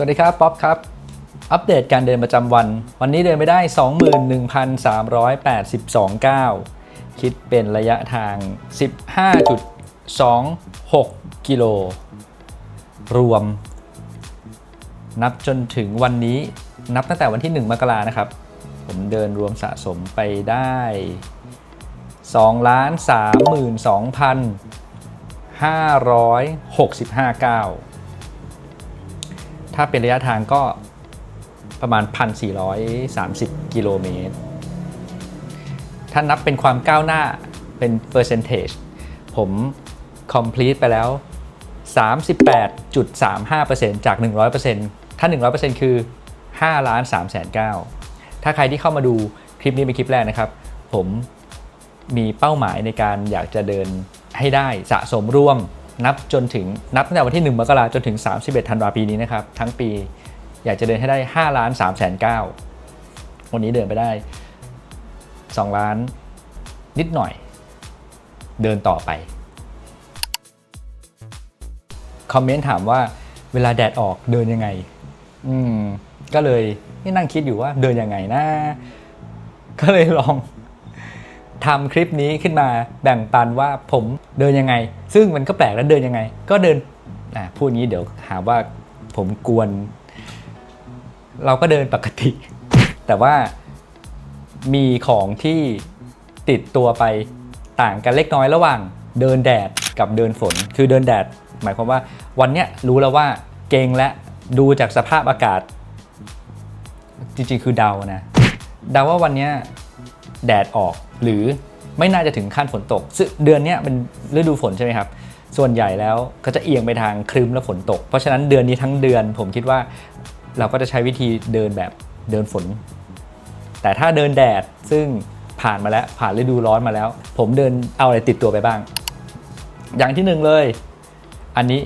วัสดีครับป๊อปครับ อัปเดตการเดินประจำวัน วันนี้เดินไปได้ 21,382ก้าวคิดเป็นระยะทาง 15.26 กิโล รวม นับจนถึงวันนี้นับตั้งแต่วันที่ 1 มกรานะครับ ผมเดินรวมสะสมไปได้ 2 ล้าน32,565ก้า ถ้าเป็นระยะทางก็ประมาณ 1,430 กิโลเมตร ถ้านับเป็นความก้าวหน้าเป็น percentage ผม complete ไปแล้ว 38.35%จาก 100%ถ้า 100%คือ5ล้าน3แสน9ถ้าใครที่เข้ามาดูคลิปนี้เป็นคลิปแรกนะครับ ผมมีเป้าหมายในการอยากจะเดินให้ได้สะสมร่วม นับจนถึงนับตั้งแต่วันที่ 1 มกราจนถึง 31 ธันวาปีนี้นะครับ ทั้งปีอยากจะเดินให้ได้ 5 ล้าน3แสน9วันนี้เดินไปได้ 2 ล้านนิดหน่อย เดินต่อไปคอมเมนต์ถามว่าเวลาแดดออกเดินยังไง อืม ก็เลยนี่นั่งคิดอยู่ว่าเดินยังไงนะ ก็เลยลอง ทำคลิปนี้ขึ้นมาแบ่งปันว่าผมเดินยังไง ซึ่งมันก็แปลกแล้วเดินยังไง ก็เดินพูดงี้เดี๋ยวหาว่าผมกวน เราก็เดินปกติ แต่ว่ามีของที่ติดตัวไปต่างกันเล็กน้อยระหว่างเดินแดดกับเดินฝน คือเดินแดด หมายความว่าวันเนี้ยรู้แล้วว่าเก่งและดูจากสภาพอากาศ จริงๆ คือเดานะเดาว่าวันเนี้ย แดดออก หรือไม่น่าจะถึงขั้นฝนตกซึ่งเดือนนี้เป็นฤดูฝนใช่ไหมครับ ส่วนใหญ่แล้วก็จะเอียงไปทางครึ้มและฝนตก เพราะฉะนั้นเดือนนี้ทั้งเดือนผมคิดว่าเราก็จะใช้วิธีเดินแบบเดินฝน แต่ถ้าเดินแดดซึ่งผ่านมาแล้วผ่านฤดูร้อนมาแล้ว ผมเดินเอาอะไรติดตัวไปบ้าง อย่างที่หนึ่งเลย อันนี้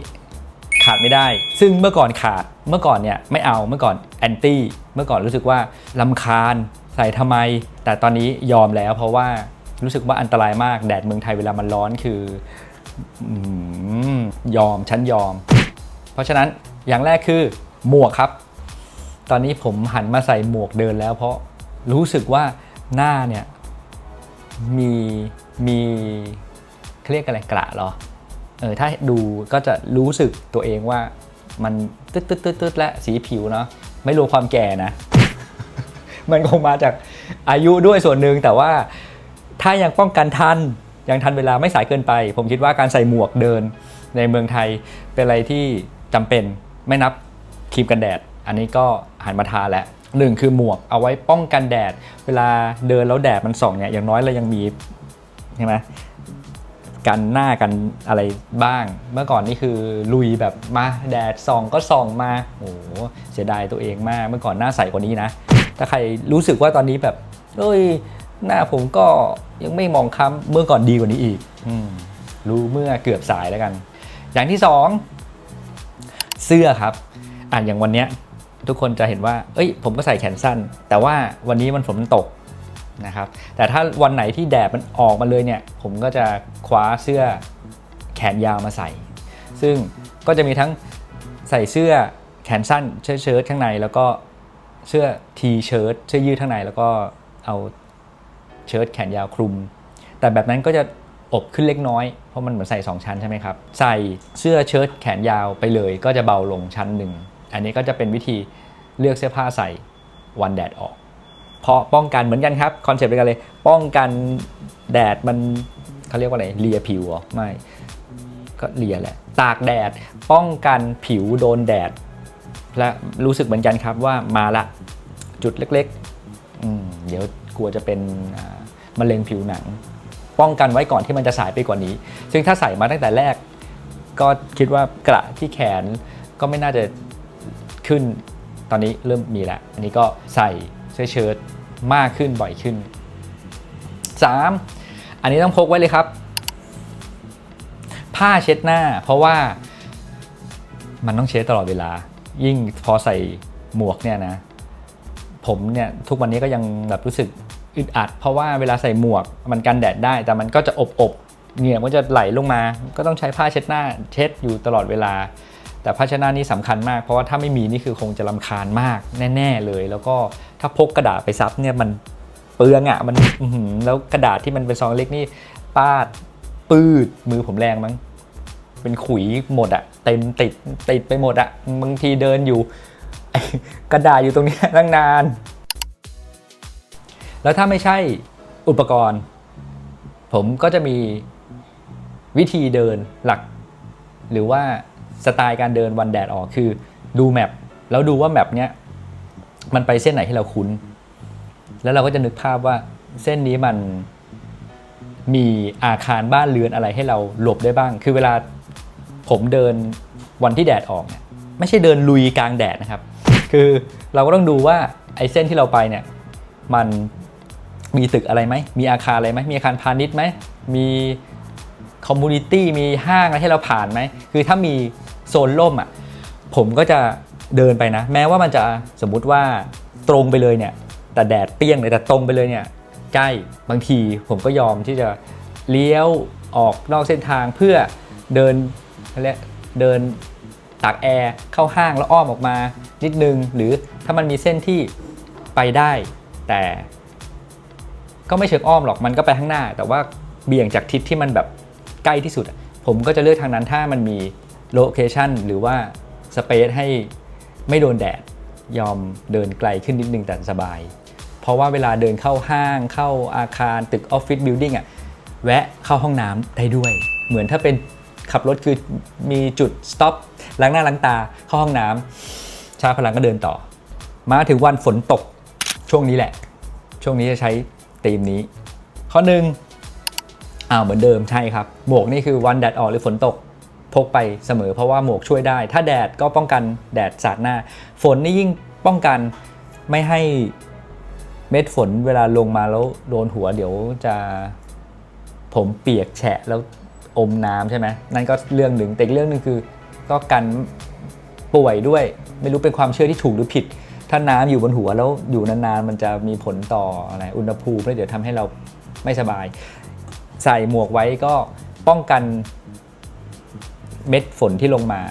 ขาดไม่ได้ ซึ่งเมื่อก่อนขาดเมื่อก่อนเนี่ยไม่เอาเมื่อก่อนแอนตี้เมื่อก่อนรู้สึกว่าลำคาญ ใส่ทำไม แต่ตอนนี้ยอมแล้วเพราะว่ารู้สึกว่าอันตรายมากแดดเมืองไทยเวลามันร้อนคืออยอมฉันยอม เพราะฉะนั้นอย่างแรกคือหมวกครับ ตอนนี้ผมหันมาใส่หมวกเดินแล้ว เพราะรู้สึกว่าหน้าเนี่ยมีมีเรียกอะไรกระหรอเออถ้าดูก็จะรู้สึกตัวเองว่ามันตึ๊ดตึ๊ดตึ๊ดตึ๊ดและสีผิวเนาะไม่รวมความแก่นะ มันคงมาจากอายุด้วยส่วนหนึ่งแต่ว่าถ้ายังป้องกันทันยังทันเวลาไม่สายเกินไป ผมคิดว่าการใส่หมวกเดินในเมืองไทยเป็นอะไรที่จำเป็นไม่นับครีมกันแดด อันนี้ก็หันมาทาแล้วหนึ่งคือหมวกเอาไว้ป้องกันแดด เวลาเดินแล้วแดดมันส่องเนี่ยอย่างน้อยเรายังมีใช่ไหมกันหน้ากันอะไรบ้าง เมื่อก่อนนี่คือลุยแบบมาแดดส่องก็ส่องมาโอ้เสียดายตัวเองมาก เมื่อก่อนหน้าใสกว่านี้นะ ถ้าใครรู้สึกว่าตอนนี้แบบเอ้ยหน้าผมก็ยังไม่มองค้ำเมื่อก่อนดีกว่านี้อีกอมรู้เมื่อเกือบสายแล้วกัน อย่างที่สองเสื้อครับ อะอย่างวันเนี้ย ทุกคนจะเห็นว่า เอ้ย ผมก็ใส่แขนสั้น แต่ว่าวันนี้มันฝนมันตกนะครับ แต่ถ้าวันไหนที่แดดมันออกมาเลยเนี่ย ผมก็จะคว้าเสื้อแขนยาวมาใส่ ซึ่งก็จะมีทั้งใส่เสื้อแขนสั้นเชิ้ตเชิ้ตข้างในแล้วก็ เสื้อทีเชิ้ตเสื้อยืดข้างในแล้วก็เอาเชิ้ตแขนยาวคลุม แต่แบบนั้นก็จะอบขึ้นเล็กน้อย เพราะมันเหมือนใส่ 2 ชั้นใช่ไหมครับ ใส่เสื้อเชิ้ตแขนยาวไปเลย ก็จะเบาลงชั้นหนึ่ง อันนี้ก็จะเป็นวิธีเลือกเสื้อผ้าใส่วันแดดออก เพราะป้องกันเหมือนกันครับคอนเซปต์เดียวกันเลย ป้องกันแดดมันเขาเรียกว่าอะไรเลียผิวเหรอไม่ก็เลียแหละ ตากแดดป้องกันผิวโดนแดด และรู้สึกเหมือนกันครับว่ามาละจุดเล็กๆ เดี๋ยวกลัวจะเป็นมะเร็งผิวหนัง ป้องกันไว้ก่อนที่มันจะสายไปกว่านี้ ซึ่งถ้าใส่มาตั้งแต่แรก ก็คิดว่ากระที่แขนก็ไม่น่าจะขึ้นตอนนี้เริ่มมีแล้ว อันนี้ก็ใส่เสื้อเชิ้ตมากขึ้นบ่อยขึ้น 3. อันนี้ต้องพกไว้เลยครับ ผ้าเช็ดหน้า เพราะว่ามันต้องเช็ดตลอดเวลา ยิ่งพอใส่หมวกเนี่ยนะ ผมเนี่ยทุกวันนี้ก็ยังแบบรู้สึกอึดอัด เพราะว่าเวลาใส่หมวกมันกันแดดได้ แต่มันก็จะอบอบๆเหงื่อมันก็จะไหลลงมา ก็ต้องใช้ผ้าเช็ดหน้าเช็ดอยู่ตลอดเวลา แต่ภาเช็ดหนะนี้สำคัญมาก เพราะว่าถ้าไม่มีนี่คือคงจะลำคาญมากแน่ ๆเลย แล้วก็ถ้าพกกระดาษไปซับเนี่ยมันเปลืองอะ่ะมันแล้วกระดาษที่มันเป็นซองเล็กนี่ปาดปืดมือผมแรงมั้งเป็นขุยหมดอะ เต็มติดติดไปหมดอะบางทีเดินอยู่กระดาษอยู่ตรงนี้ตั้งนาน แล้วถ้าไม่ใช่อุปกรณ์ ผมก็จะมีวิธีเดินหลัก หรือว่าสไตล์การเดินวันแดดออกคือดูแมปแล้วดูว่าแมปเนี้ยมันไปเส้นไหนที่เราคุ้น แล้วเราก็จะนึกภาพว่าเส้นนี้มันมีอาคารบ้านเรือนอะไรให้เราหลบได้บ้าง คือเวลา ผมเดินวันที่แดดออกเนี่ยไม่ใช่เดินลุยกลางแดดนะครับ คือเราก็ต้องดูว่าไอ้เส้นที่เราไปเนี่ยมันมีตึกอะไรไหม มีอาคารอะไรไหม มีอาคารพาณิชย์ไหม มีคอมมูนิตี้ มีห้างอะไรให้เราผ่านไหม คือถ้ามีโซนร่มอะ ผมก็จะเดินไปนะ แม้ว่ามันจะสมมุติว่าตรงไปเลยเนี่ย แต่แดดเปรี้ยงเลยแต่ตรงไปเลยเนี่ยใกล้ บางทีผมก็ยอมที่จะเลี้ยวออกนอกเส้นทางเพื่อเดิน เรียกเดินตากแอร์เข้าห้างแล้วอ้อมออกมานิดนึง หรือถ้ามันมีเส้นที่ไปได้ แต่ก็ไม่เชิงอ้อมหรอกมันก็ไปข้างหน้า แต่ว่าเบี่ยงจากทิศที่มันแบบใกล้ที่สุด ผมก็จะเลือกทางนั้นถ้ามันมีโลเคชันหรือว่าสเปซให้ไม่โดนแดดยอมเดินไกลขึ้นนิดนึงแต่สบาย เพราะว่าเวลาเดินเข้าห้างเข้าอาคารตึกออฟฟิศบิลดิ่งอะแวะเข้าห้องน้ำได้ด้วย เหมือนถ้าเป็น ขับรถคือมีจุดสต็อปล้างหน้าล้างตาเข้าห้องน้ำชาพลังก็เดินต่อ มาถึงวันฝนตกช่วงนี้แหละ ช่วงนี้จะใช้ธีมนี้ ข้อหนึ่งอ้าวเหมือนเดิมใช่ครับ หมวกนี่คือวันแดดออกหรือฝนตกพกไปเสมอเพราะว่าหมวกช่วยได้ ถ้าแดดก็ป้องกันแดดสาดหน้า ฝนนี่ยิ่งป้องกันไม่ให้เม็ดฝนเวลาลงมาแล้วโดนหัวเดี๋ยวจะผมเปียกแฉะแล้ว อมน้ำใช่ไหมนั่นก็เรื่องหนึ่งแต่อีกเรื่องหนึ่งคือ ก็กันป่วยด้วย ไม่รู้เป็นความเชื่อที่ถูกหรือผิด ถ้าน้ำอยู่บนหัวแล้วอยู่นานๆ มันจะมีผลต่ออะไรอุณหภูมิแล้วเดี๋ยวทำให้เราไม่สบาย ใส่หมวกไว้ก็ป้องกันเม็ดฝนที่ลงมา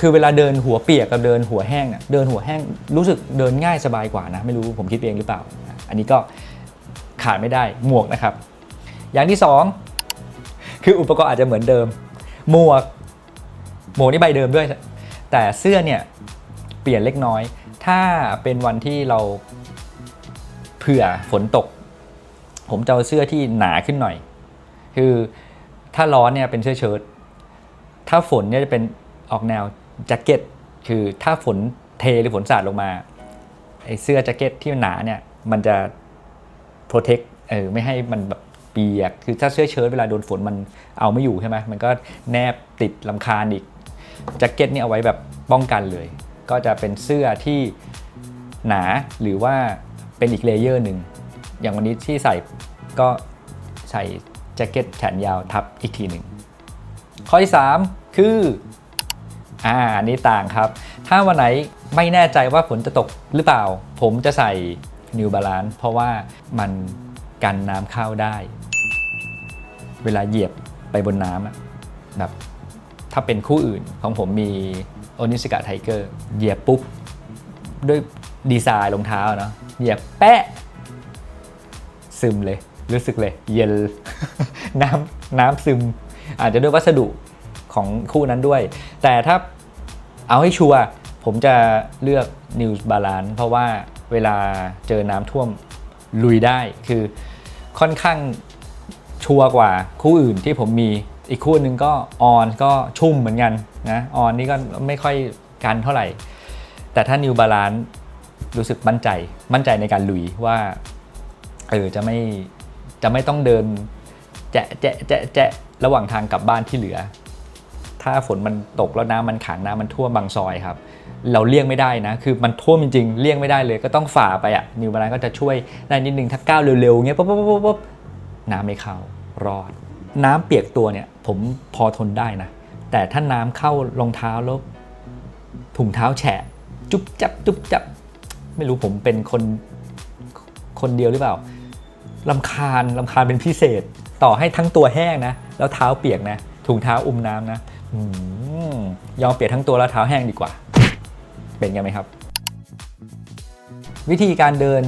คือเวลาเดินหัวเปียกกับเดินหัวแห้งเดินหัวแห้งรู้สึกเดินง่ายสบายกว่านะ ไม่รู้ผมคิดเองหรือเปล่า อันนี้ก็ขาดไม่ได้หมวกนะครับ อย่างที่สอง คืออุปกรณ์อาจจะเหมือนเดิม หมวก หมวกนี่ใบเดิมด้วย แต่เสื้อเนี่ยเปลี่ยนเล็กน้อย ถ้าเป็นวันที่เราเผื่อฝนตก ผมจะเอาเสื้อที่หนาขึ้นหน่อย คือถ้าร้อนเนี่ยเป็นเสื้อเชิ้ต ถ้าฝนเนี่ยจะเป็นออกแนวแจ็คเก็ต คือถ้าฝนเทหรือฝนสาดลงมาไอ้เสื้อแจ็คเก็ตที่หนาเนี่ยมันจะโปรเทคเออไม่ให้มันแบบ เปียก คือถ้าเสื้อเชิ้ตเวลาโดนฝนมันเอาไม่อยู่ใช่ไหมมันก็แนบติดลำคาญอีกแจ็คเก็ตนี่เอาไว้แบบป้องกันเลย ก็จะเป็นเสื้อที่หนาหรือว่าเป็นอีกเลเยอร์หนึ่ง อย่างวันนี้ที่ใส่ก็ใส่แจ็คเก็ตแขนยาวทับอีกทีหนึ่ง ข้อที่ 3 คือ อ่าอันนี้ต่างครับ ถ้าวันไหนไม่แน่ใจว่าฝนจะตกหรือเปล่า ผมจะใส่ New Balance เพราะว่ามันกันน้ำเข้าได้ เวลาเหยียบไปบนน้ำอะแบบถ้าเป็นคู่อื่นของผมมีโอนิสกะไทเกอร์เหยียบปุ๊บ ด้วยดีไซน์รองเท้าเนาะเหยียบแปะ ซึมเลย รู้สึกเลย เย็นน้ำน้ำซึม อาจจะด้วยวัสดุของคู่นั้นด้วย แต่ถ้าเอาให้ชัวร์ผมจะเลือก New Balance เพราะว่าเวลาเจอน้ำท่วมลุยได้คือค่อนข้าง ชัวร์กว่าคู่อื่นที่ผมมี อีกคู่หนึ่งก็ออนก็ชุ่มเหมือนกันนะออนนี่ก็ไม่ค่อยกันเท่าไหร่ แต่ถ้า New Balance รู้สึกมั่นใจมั่นใจในการลุยว่าเออจะไม่จะไม่ต้องเดินแจะแจะแจะแจะระหว่างทางกลับบ้านที่เหลือ ถ้าฝนมันตกแล้วน้ำมันขังน้ำมันท่วมบางซอยครับ เราเลี่ยงไม่ได้นะ คือมันท่วมจริงๆเลี่ยงไม่ได้เลย ก็ต้องฝ่าไปอะนิวบาลานก็จะช่วยได้นิดนึงถ้าก้าวเร็วๆเงี้ยปุ๊บปุ๊บปุ๊บปุ๊บน้ำไม่เข้า รอด น้ำเปียกตัวเนี่ยผมพอทนได้นะ แต่ถ้าน้ำเข้ารองเท้าแล้วถุงเท้าแฉะ จุ๊บจับจุ๊บจับ ไม่รู้ผมเป็นคนคนเดียวหรือเปล่าลำคาญลำคาญเป็นพิเศษ ต่อให้ทั้งตัวแห้งนะ แล้วเท้าเปียกนะ ถุงเท้าอุ้มน้ำนะอยอมเปียกทั้งตัวแล้วเท้าแห้งดีกว่า เป็นไงไหมครับ วิธีการเดิน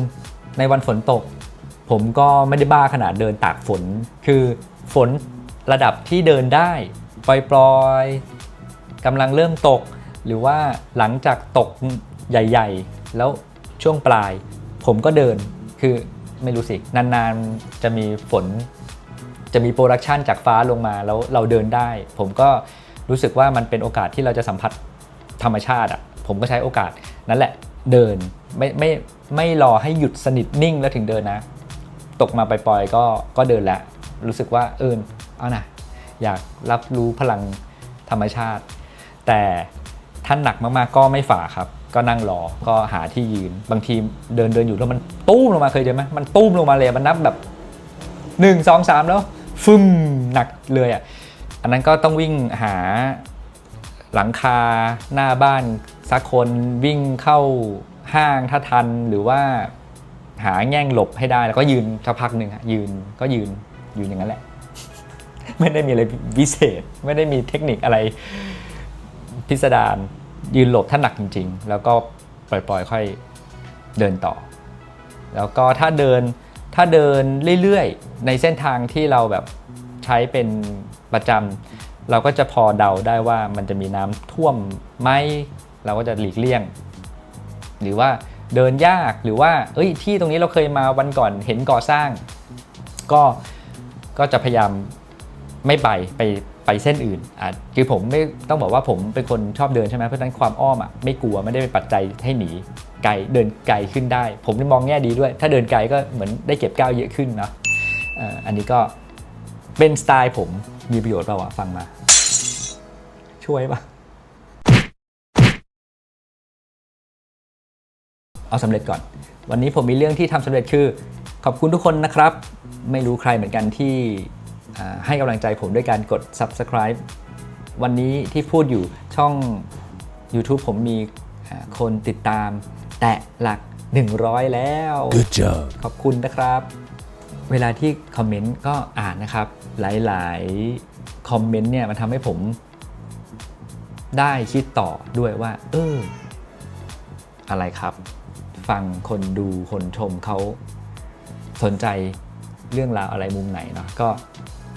ในวันฝนตก ผมก็ไม่ได้บ้าขนาดเดินตากฝน คือฝนระดับที่เดินได้ปล่อยๆกำลังเริ่มตก หรือว่าหลังจากตกใหญ่ ๆ แล้วช่วงปลาย ผมก็เดินคือไม่รู้สิ นานๆจะมีฝน จะมีโปรดักชันจากฟ้าลงมาแล้วเราเดินได้ ผมก็รู้สึกว่ามันเป็นโอกาสที่เราจะสัมผัสธรรมชาติอะผมก็ใช้โอกาสนั้นแหละเดินไม่ไม่ไม่รอให้หยุดสนิทนิ่งแล้วถึงเดินนะ ตกมาปล่อยๆก็ก็เดินแล้วรู้สึกว่าเอินเอานะอยากรับรู้พลังธรรมชาติ แต่ท่านหนักมากๆก็ไม่ฝ่าครับ ก็นั่งรอก็หาที่ยืน บางทีเดินเดินอยู่แล้วมันตุ้มลงมาเคยเจอไหมมันตุ้มลงมาเลยมันนับแบบหนึ่งสองสามแล้วฟึ่มหนักเลยอะอันนั้นก็ต้องวิ่งหาหลังคาหน้าบ้านสักคนวิ่งเข้าห้างถ้าทันหรือว่า หาแง่งหลบให้ได้แล้วก็ยืนสักพักหนึ่งอะยืนก็ยืนยืนอย่างนั้นแหละ ไม่ได้มีอะไรวิเศษ ไม่ได้มีเทคนิคอะไรพิสดารยืนหลบถ้าหนักจริง ๆ แล้วก็ปล่อยๆ ค่อยเดินต่อ แล้วก็ถ้าเดินถ้าเดินเรื่อยๆ ในเส้นทางที่เราแบบใช้เป็นประจำเราก็จะพอเดาได้ว่ามันจะมีน้ำท่วมไหมเราก็จะหลีกเลี่ยง หรือว่า เดินยากหรือว่าเอ้ยที่ตรงนี้เราเคยมาวันก่อนเห็นก่อสร้าง ก็ก็จะพยายามไม่ไปไปไปเส้นอื่นอะคือผมไม่ต้องบอกว่าผมเป็นคนชอบเดินใช่ไหมเพราะฉะนั้นความอ้อมอะไม่กลัวไม่ได้เป็นปัจจัยให้หนีไกลเดินไกลขึ้นได้ ผมมองแง่ดีด้วย ถ้าเดินไกลก็เหมือนได้เก็บก้าวเยอะขึ้นเนาะอันนี้ก็เป็นสไตล์ผมมีประโยชน์เปล่าวะฟังมา ช่วยปะ เอาสำเร็จก่อน วันนี้ผมมีเรื่องที่ทำสำเร็จคือ ขอบคุณทุกคนนะครับ ไม่รู้ใครเหมือนกันที่อ่าให้กำลังใจผมด้วยการกด subscribe วันนี้ที่พูดอยู่ช่อง YouTube ผมมีอ่าคนติดตาม แตะหลัก 100 แล้ว Good job. ขอบคุณนะครับ เวลาที่คอมเมนต์ก็อ่านนะครับ หลายๆ คอมเมนต์เนี่ยมันทำให้ผมได้คิดต่อด้วยว่า เออ อะไรครับ ฟังคนดูคนชมเขาสนใจเรื่องราวอะไรมุมไหนเนาะก็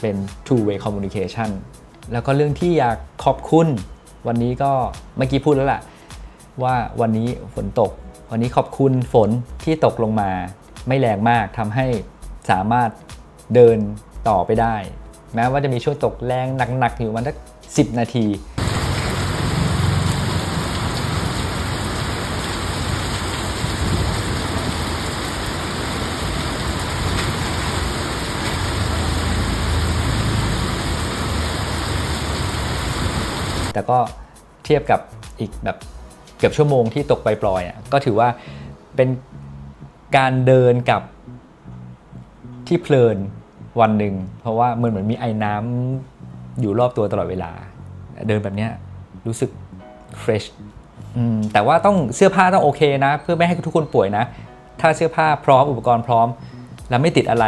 เป็น two way communication แล้วก็เรื่องที่อยากขอบคุณ วันนี้ก็เมื่อกี้พูดแล้วแหละว่าวันนี้ฝนตก วันนี้ขอบคุณฝนที่ตกลงมา ไม่แรงมากทำให้สามารถเดินต่อไปได้ แม้ว่าจะมีช่วงตกแรงหนักๆอยู่มันสักสินาที แต่ก็เทียบกับอีกแบบเกือบชั่วโมงที่ตกไปปล่อยอะก็ถือว่าเป็นการเดินกับที่เพลินวันหนึ่งเพราะว่ามันเหมือนมีไอ้น้ำอยู่รอบตัวตลอดเวลา เดินแบบเนี้ยรู้สึกเฟรชแต่ว่าต้องเสื้อผ้าต้องโอเคนะ เพื่อไม่ให้ทุกคนป่วยนะ ถ้าเสื้อผ้าพร้อมอุปกรณ์พร้อม แล้วไม่ติดอะไร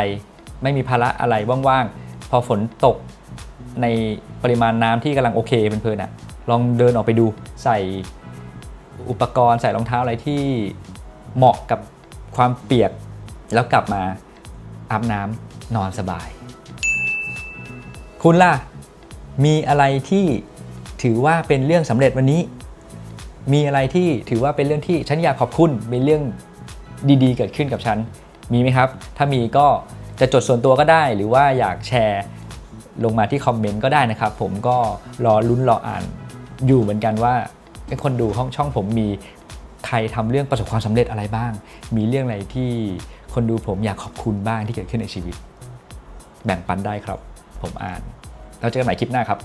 ไม่มีภาระอะไรว่างๆ พอฝนตก ในปริมาณน้ำที่กำลังโอเคเป็นเพลินๆอะลองเดินออกไปดูใส่อุปกรณ์ใส่รองเท้าอะไรที่เหมาะกับความเปียกแล้วกลับมาอาบน้ำนอนสบาย คุณล่ะ มีอะไรที่ถือว่าเป็นเรื่องสำเร็จวันนี้ มีอะไรที่ถือว่าเป็นเรื่องที่ฉันอยากขอบคุณเป็นเรื่องดีๆ เกิดขึ้นกับฉัน มีไหมครับ ถ้ามีก็จะจดส่วนตัวก็ได้ หรือว่าอยากแชร์ ลงมาที่คอมเมนต์ก็ได้นะครับ ผมก็รอลุ้นรออ่านอยู่เหมือนกันว่าเป็นคนดูห้องช่องผมมีใครทำเรื่องประสบความสำเร็จอะไรบ้าง มีเรื่องอะไรที่คนดูผมอยากขอบคุณบ้างที่เกิดขึ้นในชีวิต แบ่งปันได้ครับ ผมอ่าน แล้วเจอกันใหม่คลิปหน้าครับ